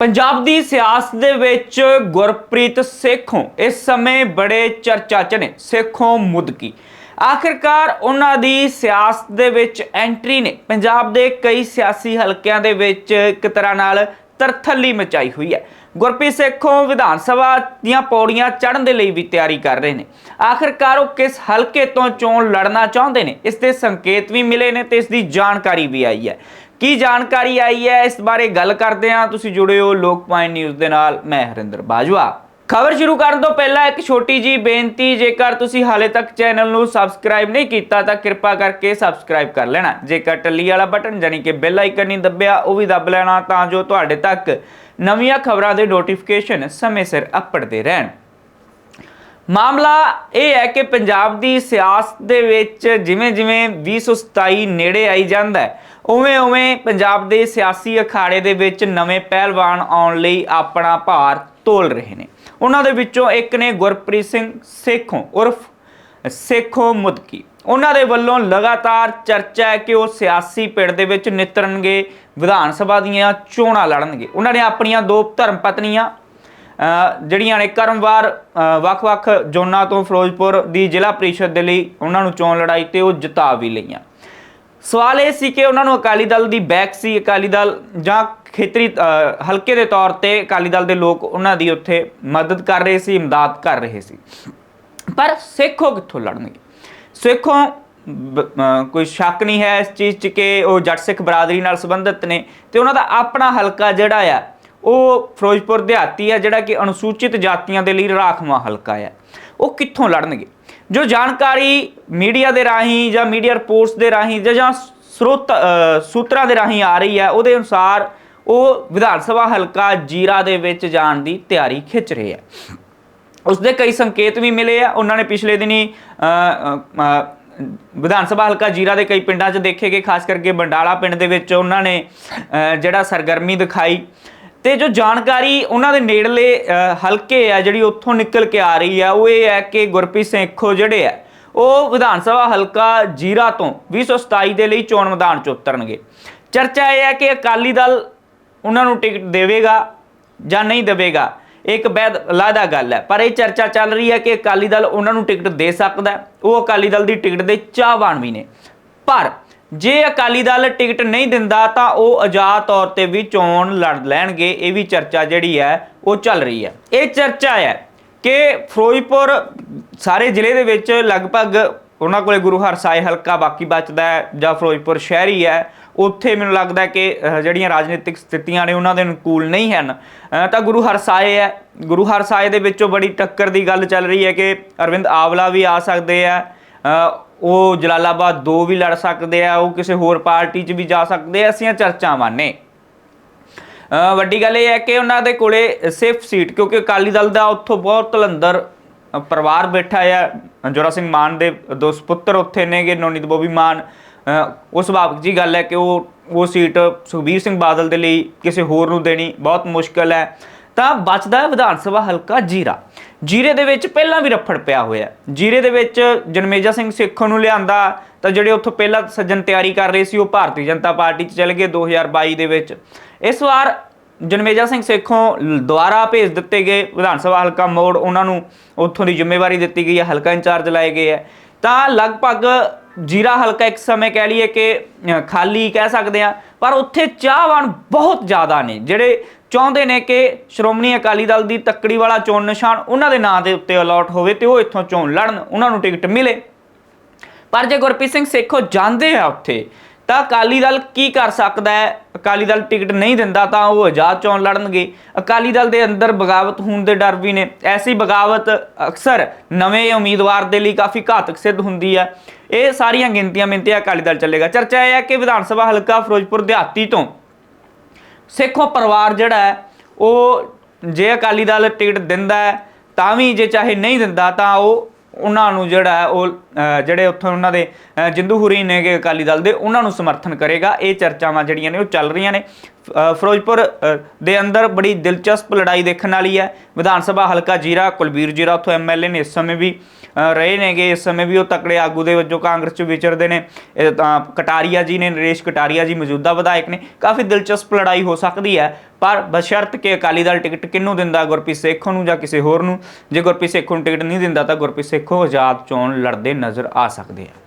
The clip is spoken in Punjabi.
ਪੰਜਾਬ ਦੀ ਸਿਆਸਤ ਦੇ ਵਿੱਚ ਗੁਰਪ੍ਰੀਤ ਸੇਖੋਂ ਇਸ ਸਮੇਂ ਬੜੇ ਚਰਚਾ 'ਚ ਨੇ। ਸੇਖੋਂ ਮੁਦਕੀ ਆਖਿਰਕਾਰ ਉਹਨਾਂ ਦੀ ਸਿਆਸਤ ਦੇ ਵਿੱਚ ਐਂਟਰੀ ਨੇ। ਪੰਜਾਬ ਦੇ ਕਈ ਸਿਆਸੀ ਹਲਕਿਆਂ ਦੇ ਵਿੱਚ ਇੱਕ ਤਰ੍ਹਾਂ ਨਾਲ ਤਰਥੱਲੀ ਮਚਾਈ ਹੋਈ ਹੈ। ਗੁਰਪ੍ਰੀਤ ਸੇਖੋਂ ਵਿਧਾਨ ਸਭਾ ਦੀਆਂ ਪੌੜੀਆਂ ਚੜ੍ਹਨ ਦੇ ਲਈ ਵੀ ਤਿਆਰੀ ਕਰ ਰਹੇ ਨੇ। ਆਖਿਰਕਾਰ ਉਹ ਕਿਸ ਹਲਕੇ ਤੋਂ ਚੋਣ ਲੜਨਾ ਚਾਹੁੰਦੇ ਨੇ, ਇਸ ਦੇ ਸੰਕੇਤ ਵੀ ਮਿਲੇ ਨੇ ਤੇ ਇਸ ਦੀ ਜਾਣਕਾਰੀ ਵੀ ਆਈ ਹੈ। ਕੀ ਜਾਣਕਾਰੀ ਆਈ ਹੈ? ਇਸ ਬਾਰੇ ਗੱਲ ਕਰਦੇ ਹਾਂ। ਤੁਸੀਂ ਜੁੜੇ ਹੋ ਲੋਕ ਪੁਆਇੰਟ ਨਿਊਜ਼ ਦੇ ਨਾਲ। ਮੈਂ ਹਰਿੰਦਰ ਬਾਜਵਾ। ਖਬਰ ਸ਼ੁਰੂ ਕਰਨ ਤੋਂ ਪਹਿਲਾਂ ਇੱਕ ਛੋਟੀ ਜੀ ਬੇਨਤੀ। ਜੇਕਰ ਤੁਸੀਂ ਹਾਲੇ ਤੱਕ ਚੈਨਲ ਨੂੰ ਸਬਸਕ੍ਰਾਈਬ ਨਹੀਂ ਕੀਤਾ, ਤਾਂ ਕਿਰਪਾ ਕਰਕੇ ਸਬਸਕ੍ਰਾਈਬ ਕਰ ਲੈਣਾ। ਜੇਕਰ ਟੱਲੀ ਵਾਲਾ ਬਟਨ ਜਾਨੀ ਕਿ ਬੈਲ ਆਈਕਨ ਨਹੀਂ ਦੱਬਿਆ, ਉਹ ਵੀ ਦੱਬ ਲੈਣਾ, ਤਾਂ ਜੋ ਤੁਹਾਡੇ ਤੱਕ ਨਵੀਆਂ ਖਬਰਾਂ ਦੇ ਨੋਟੀਫਿਕੇਸ਼ਨ ਸਮੇਂ ਸਿਰ ਅਪੜਦੇ ਰਹਿਣ। ਮਾਮਲਾ ਇਹ ਹੈ ਕਿ ਪੰਜਾਬ ਦੀ ਸਿਆਸਤ ਦੇ ਵਿੱਚ ਜਿਵੇਂ ਜਿਵੇਂ 2027 ਨੇੜੇ ਆਈ ਜਾਂਦਾ ਹੈ ਉਵੇਂ ਉਵੇਂ ਪੰਜਾਬ ਦੇ ਸਿਆਸੀ ਅਖਾੜੇ ਦੇ ਵਿੱਚ ਨਵੇਂ ਪਹਿਲਵਾਨ ਆਉਣ ਲਈ ਆਪਣਾ ਭਾਰ ਤੋਲ ਰਹੇ ਨੇ। ਉਹਨਾਂ ਦੇ ਵਿੱਚੋਂ ਇੱਕ ਨੇ ਗੁਰਪ੍ਰੀਤ ਸਿੰਘ ਸੇਖੋਂ ਉਰਫ ਸੇਖੋਂ ਮੁਦਕੀ। ਉਹਨਾਂ ਦੇ ਵੱਲੋਂ ਲਗਾਤਾਰ ਚਰਚਾ ਹੈ ਕਿ ਉਹ ਸਿਆਸੀ ਪਿੜ ਦੇ ਵਿੱਚ ਨਿਤਰਨਗੇ, ਵਿਧਾਨ ਸਭਾ ਦੀਆਂ ਚੋਣਾਂ ਲੜਨਗੇ। ਉਹਨਾਂ ਨੇ ਆਪਣੀਆਂ ਦੋ ਧਰਮ ਪਤਨੀਆਂ ਜਿਹੜੀਆਂ ਨੇ ਕਰਮਵਾਰ ਵੱਖ-ਵੱਖ ਜ਼ੋਨਾਂ ਤੋਂ ਫਿਰੋਜ਼ਪੁਰ ਦੀ ਜ਼ਿਲ੍ਹਾ ਪ੍ਰੀਸ਼ਦ ਦੇ ਲਈ ਉਹਨਾਂ ਨੂੰ ਚੋਣ ਲੜਾਈ ਤੇ ਉਹ ਜਿਤਾ ਵੀ ਲਈਆਂ। ਸਵਾਲ ਇਹ ਸੀ ਕਿ ਉਹਨਾਂ ਨੂੰ ਅਕਾਲੀ ਦਲ ਦੀ ਬੈਕ ਸੀ, ਅਕਾਲੀ ਦਲ ਜਾਂ ਖੇਤਰੀ ਹਲਕੇ ਦੇ ਤੌਰ ਤੇ ਅਕਾਲੀ ਦਲ ਦੇ ਲੋਕ ਉਹਨਾਂ ਦੀ ਉੱਥੇ ਮਦਦ ਕਰ ਰਹੇ ਸੀ, ਇਮਦਾਦ ਕਰ ਰਹੇ ਸੀ। ਪਰ ਸਿੱਖੋ ਕਿੱਥੋਂ ਲੜਨਗੇ? ਸਿੱਖੋਂ ਕੋਈ ਸ਼ੱਕ ਨਹੀਂ ਹੈ ਇਸ ਚੀਜ਼ 'ਚ ਕਿ ਉਹ ਜੱਟ ਸਿੱਖ ਬਰਾਦਰੀ ਨਾਲ ਸੰਬੰਧਿਤ ਨੇ ਤੇ ਉਹਨਾਂ ਦਾ ਆਪਣਾ ਹਲਕਾ ਜਿਹੜਾ ਆ, ਉਹ ਫਿਰੋਜ਼ਪੁਰ ਦਿਹਾਤੀ ਆ, ਜਿਹੜਾ ਕਿ ਅਨੁਸੂਚਿਤ ਜਾਤੀਆਂ ਦੇ ਲਈ ਰਾਖਵਾਂ ਹਲਕਾ ਹੈ ਉਹ ਕਿੱਥੋਂ ਲੜਨਗੇ? ਜੋ ਜਾਣਕਾਰੀ ਮੀਡੀਆ ਦੇ ਰਾਹੀਂ ਜਾਂ ਮੀਡੀਆ ਰਿਪੋਰਟਸ ਦੇ ਰਾਹੀਂ ਜਾਂ- ਸਰੋਤ ਸੂਤਰਾਂ ਦੇ ਰਾਹੀਂ ਆ ਰਹੀ ਹੈ ਉਹਦੇ ਅਨੁਸਾਰ ਉਹ ਵਿਧਾਨ ਸਭਾ ਹਲਕਾ ਜੀਰਾ ਦੇ ਵਿੱਚ ਜਾਣ ਦੀ ਤਿਆਰੀ ਖਿੱਚ ਰਹੇ ਹੈ। ਉਸ ਦੇ ਕਈ ਸੰਕੇਤ ਵੀ ਮਿਲੇ ਆ। ਉਹਨਾਂ ਨੇ ਪਿਛਲੇ ਦਿਨੀ ਅ, ਵਿਧਾਨ ਸਭਾ ਹਲਕਾ ਜੀਰਾ ਦੇ ਕਈ ਪਿੰਡਾਂ 'ਚ ਦੇਖੇ ਗਏ ਖਾਸ ਕਰਕੇ ਬੰਡਾਲਾ ਪਿੰਡ ਦੇ ਵਿੱਚ ਉਹਨਾਂ ਨੇ ਅ, ਜਿਹੜਾ ਸਰਗਰਮੀ ਦਿਖਾਈ ਤੇ ਜੋ ਜਾਣਕਾਰੀ ਉਹਨਾਂ ਦੇ ਨੇੜਲੇ ਹਲਕੇ ਆ, ਜਿਹੜੀ ਉੱਥੋਂ ਨਿਕਲ ਕੇ ਆ ਰਹੀ ਆ, ਉਹ ਇਹ ਹੈ ਕਿ ਗੁਰਪ੍ਰੀਤ ਸੇਖੋ ਜਿਹੜੇ ਆ, ਉਹ ਵਿਧਾਨ ਸਭਾ ਹਲਕਾ ਜੀਰਾ ਤੋਂ 2027 ਦੇ ਲਈ ਚੋਣ ਮੈਦਾਨ 'ਚ ਉਤਰਨਗੇ। ਚਰਚਾ ਇਹ ਹੈ ਕਿ ਅਕਾਲੀ ਦਲ ਉਹਨਾਂ ਨੂੰ ਟਿਕਟ ਦੇਵੇਗਾ ਜਾਂ ਨਹੀਂ ਦੇਵੇਗਾ ਇੱਕ ਬੈਦ ਲਾਦਾ ਗੱਲ ਹੈ। ਪਰ ਇਹ ਚਰਚਾ ਚੱਲ ਰਹੀ ਹੈ ਕਿ ਅਕਾਲੀ ਦਲ ਉਹਨਾਂ ਨੂੰ ਟਿਕਟ ਦੇ ਸਕਦਾ ਉਹ ਅਕਾਲੀ ਦਲ ਦੀ ਟਿਕਟ ਦੇ ਚਾਹਵਾਨ ਵੀ ਨੇ। ਪਰ ਜੇ ਅਕਾਲੀ ਦਲ ਟਿਕਟ ਨਹੀਂ ਦਿੰਦਾ ਤਾਂ ਉਹ ਆਜ਼ਾਦ ਤੌਰ ਤੇ ਵੀ ਚੋਣ ਲੜ ਲੈਣਗੇ। ਇਹ ਵੀ ਚਰਚਾ ਜਿਹੜੀ ਹੈ, ਉਹ ਚੱਲ ਰਹੀ ਹੈ। ਇਹ ਚਰਚਾ ਹੈ ਕਿ ਫਿਰੋਜ਼ਪੁਰ ਸਾਰੇ ਜ਼ਿਲ੍ਹੇ ਦੇ ਵਿੱਚ ਲਗਭਗ ਉਹਨਾਂ ਕੋਲੇ ਗੁਰੂ ਹਰਸਾਏ ਹਲਕਾ ਬਾਕੀ ਬਚਦਾ ਹੈ ਜਾਂ ਫਿਰੋਜ਼ਪੁਰ ਸ਼ਹਿਰੀ ਹੈ। ਉੱਥੇ ਮੈਨੂੰ ਲੱਗਦਾ ਕਿ ਜਿਹੜੀਆਂ ਰਾਜਨੀਤਿਕ ਸਥਿਤੀਆਂ ਨੇ ਉਹਨਾਂ ਦੇ ਅਨੁਕੂਲ ਨਹੀਂ ਹਨ। ਤਾਂ ਗੁਰੂ ਹਰਸਾਏ ਹੈ। ਗੁਰੂ ਹਰਸਾਏ ਦੇ ਵਿੱਚੋਂ ਬੜੀ ਟੱਕਰ ਦੀ ਗੱਲ ਚੱਲ ਰਹੀ ਹੈ ਕਿ ਅਰਵਿੰਦ ਆਵਲਾ ਵੀ ਆ ਸਕਦੇ ਆ ਉਹ ਜਲਾਲਾਬਾਦ ਦੋ ਵੀ ਲੜ ਸਕਦੇ ਆ, ਉਹ ਕਿਸੇ ਹੋਰ ਪਾਰਟੀ 'ਚ ਵੀ ਜਾ ਸਕਦੇ ਆ, ਅਸੀਂ ਚਰਚਾਵਾਂ ਨੇ ਵੱਡੀ ਗੱਲ ਇਹ ਹੈ ਕਿ ਉਹਨਾਂ ਦੇ ਕੋਲੇ ਸਿਰਫ ਸੀਟ ਕਿਉਂਕਿ ਅਕਾਲੀ ਦਲ ਦਾ ਉੱਥੋਂ ਬਹੁਤ ਤਲੰਦਰ ਪਰਿਵਾਰ ਬੈਠਾ ਆ। ਜੋਰਾ ਸਿੰਘ ਮਾਨ ਦੇ ਦੋ ਸੁਪੁੱਤਰ ਉੱਥੇ ਨੇਗੇ, ਨੋਨੀਤ ਬੋਬੀ ਮਾਨ। ਉਹ ਸੁਭਾਵਿਕ ਜੀ ਗੱਲ ਹੈ ਕਿ ਉਹ ਉਹ ਸੀਟ ਸੁਖਬੀਰ ਸਿੰਘ ਬਾਦਲ ਦੇ ਲਈ ਕਿਸੇ ਹੋਰ ਨੂੰ ਦੇਣੀ ਬਹੁਤ ਮੁਸ਼ਕਲ ਹੈ। ਤਾਂ ਬਚਦਾ ਹੈ ਵਿਧਾਨ ਸਭਾ ਹਲਕਾ ਜੀਰਾ। ਜੀਰੇ ਦੇ ਵਿੱਚ ਪਹਿਲਾਂ ਵੀ ਰਫੜ ਪਿਆ ਹੋਇਆ ਜੀਰੇ ਦੇ ਵਿੱਚ ਜਨਮੇਜਾ ਸਿੰਘ ਸੇਖੋਂ ਨੂੰ ਲਿਆਂਦਾ ਤਾਂ ਜਿਹੜੇ ਉੱਥੋਂ ਪਹਿਲਾਂ ਸੱਜਣ ਤਿਆਰੀ ਕਰ ਰਹੇ ਸੀ, ਉਹ ਭਾਰਤੀ ਜਨਤਾ ਪਾਰਟੀ 'ਚ ਚਲੇ ਗਏ 2022 ਦੇ ਵਿੱਚ। ਇਸ ਵਾਰ ਜਨਮੇਜਾ ਸਿੰਘ ਸੇਖੋਂ ਦੁਆਰਾ ਭੇਜ ਦਿੱਤੇ ਗਏ ਵਿਧਾਨ ਸਭਾ ਹਲਕਾ ਮੋੜ। ਉਹਨਾਂ ਨੂੰ ਉੱਥੋਂ ਦੀ ਜ਼ਿੰਮੇਵਾਰੀ ਦਿੱਤੀ ਗਈ ਹੈ, ਹਲਕਾ ਇੰਚਾਰਜ ਲਾਏ ਗਏ ਹੈ। ਤਾਂ ਲਗਭਗ ਜੀਰਾ ਹਲਕਾ ਇੱਕ ਸਮੇਂ ਕਹਿ ਲਈਏ ਕਿ ਖਾਲੀ ਕਹਿ ਸਕਦੇ ਆ ਪਰ ਉੱਥੇ ਚਾਹਵਾਨ ਬਹੁਤ ਜ਼ਿਆਦਾ ਨੇ। ਜਿਹੜੇ ਚਾਹੁੰਦੇ ਨੇ ਕਿ ਸ਼੍ਰੋਮਣੀ ਅਕਾਲੀ ਦਲ ਦੀ ਤੱਕੜੀ ਵਾਲਾ ਚੋਣ ਨਿਸ਼ਾਨ ਉਹਨਾਂ ਦੇ ਨਾਂ ਦੇ ਉੱਤੇ ਅਲਾਟ ਹੋਵੇ ਤੇ ਉਹ ਇੱਥੋਂ ਚੋਣ ਲੜਨ, ਉਹਨਾਂ ਨੂੰ ਟਿਕਟ ਮਿਲੇ। ਪਰ ਜੇ ਗੁਰਪ੍ਰੀਤ ਸਿੰਘ ਸੇਖੋ ਜਾਂਦੇ ਆ ਉੱਥੇ, ਤਾਂ ਅਕਾਲੀ ਦਲ ਕੀ ਕਰ ਸਕਦਾ ਹੈ? ਅਕਾਲੀ ਦਲ ਟਿਕਟ ਨਹੀਂ ਦਿੰਦਾ ਤਾਂ ਉਹ ਆਜ਼ਾਦ ਚੋਣ ਲੜਨਗੇ। ਅਕਾਲੀ ਦਲ ਦੇ ਅੰਦਰ ਬਗਾਵਤ ਹੋਣ ਦੇ ਡਰ ਵੀ ਨੇ। ਐਸੀ ਬਗਾਵਤ ਅਕਸਰ ਨਵੇਂ ਉਮੀਦਵਾਰ ਦੇ ਲਈ ਕਾਫੀ ਘਾਤਕ ਸਿੱਧ ਹੁੰਦੀ ਹੈ ਇਹ ਸਾਰੀਆਂ ਗਿਣਤੀਆਂ ਮਿੰਤੀਆਂ ਅਕਾਲੀ ਦਲ ਚੱਲੇਗਾ। ਚਰਚਾ ਇਹ ਹੈ ਕਿ ਵਿਧਾਨ ਸਭਾ ਹਲਕਾ ਫਿਰੋਜ਼ਪੁਰ ਦਿਹਾਤੀ ਤੋਂ ਸਿੱਖੋ ਪਰਿਵਾਰ ਜਿਹੜਾ ਹੈ ਉਹ ਜੇ ਅਕਾਲੀ ਦਲ ਟਿਕਟ ਦਿੰਦਾ ਹੈ ਤਾਂ ਵੀ ਜੇ ਚਾਹੇ ਨਹੀਂ ਦਿੰਦਾ ਤਾਂ ਉਹ ਉਹਨਾਂ ਨੂੰ ਜਿਹੜਾ ਉਹ ਜਿਹੜੇ ਉੱਥੋਂ ਉਹਨਾਂ ਦੇ ਅਹ, ਜਿੰਦੂ ਹੁਰੀ ਨੇਗੇ ਅਕਾਲੀ ਦਲ ਦੇ ਉਹਨਾਂ ਨੂੰ ਸਮਰਥਨ ਕਰੇਗਾ। ਇਹ ਚਰਚਾਵਾਂ ਜਿਹੜੀਆਂ ਨੇ ਉਹ ਚੱਲ ਰਹੀਆਂ ਨੇ। ਫਿਰੋਜ਼ਪੁਰ ਦੇ ਅੰਦਰ ਬੜੀ ਦਿਲਚਸਪ ਲੜਾਈ ਦੇਖਣ ਵਾਲੀ ਹੈ। ਵਿਧਾਨ ਸਭਾ ਹਲਕਾ ਜੀਰਾ, ਕੁਲਬੀਰ ਜੀਰਾ ਉੱਥੋਂ ਐਮਐਲਏ ਨੇ ਇਸ ਸਮੇਂ ਵੀ ਰਹੇ ਨੇਗੇ। ਇਸ ਸਮੇਂ ਵੀ ਉਹ ਤਕੜੇ ਆਗੂ ਦੇ ਵਜੋਂ ਕਾਂਗਰਸ 'ਚ ਵਿਚਰਦੇ ਨੇ। ਇਹ ਤਾਂ ਕਟਾਰੀਆ ਜੀ ਨੇ, ਨਰੇਸ਼ ਕਟਾਰੀਆ ਜੀ ਮੌਜੂਦਾ ਵਿਧਾਇਕ ਨੇ। ਕਾਫੀ ਦਿਲਚਸਪ ਲੜਾਈ ਹੋ ਸਕਦੀ ਹੈ, ਪਰ ਬਸ਼ਰਤ ਕਿ ਅਕਾਲੀ ਦਲ ਟਿਕਟ ਕਿਹਨੂੰ ਦਿੰਦਾ, ਗੁਰਪ੍ਰੀਤ ਸੇਖੋਂ ਨੂੰ ਜਾਂ ਕਿਸੇ ਹੋਰ ਨੂੰ? ਜੇ ਗੁਰਪ੍ਰੀਤ ਸੇਖੋਂ ਨੂੰ ਟਿਕਟ ਨਹੀਂ ਦਿੰਦਾ ਤਾਂ ਗੁਰਪ੍ਰੀਤ ਸੇਖੋਂ ਆਜ਼ਾਦ ਚੋਣ ਲੜਦੇ ਨਜ਼ਰ ਆ ਸਕਦੇ ਆ।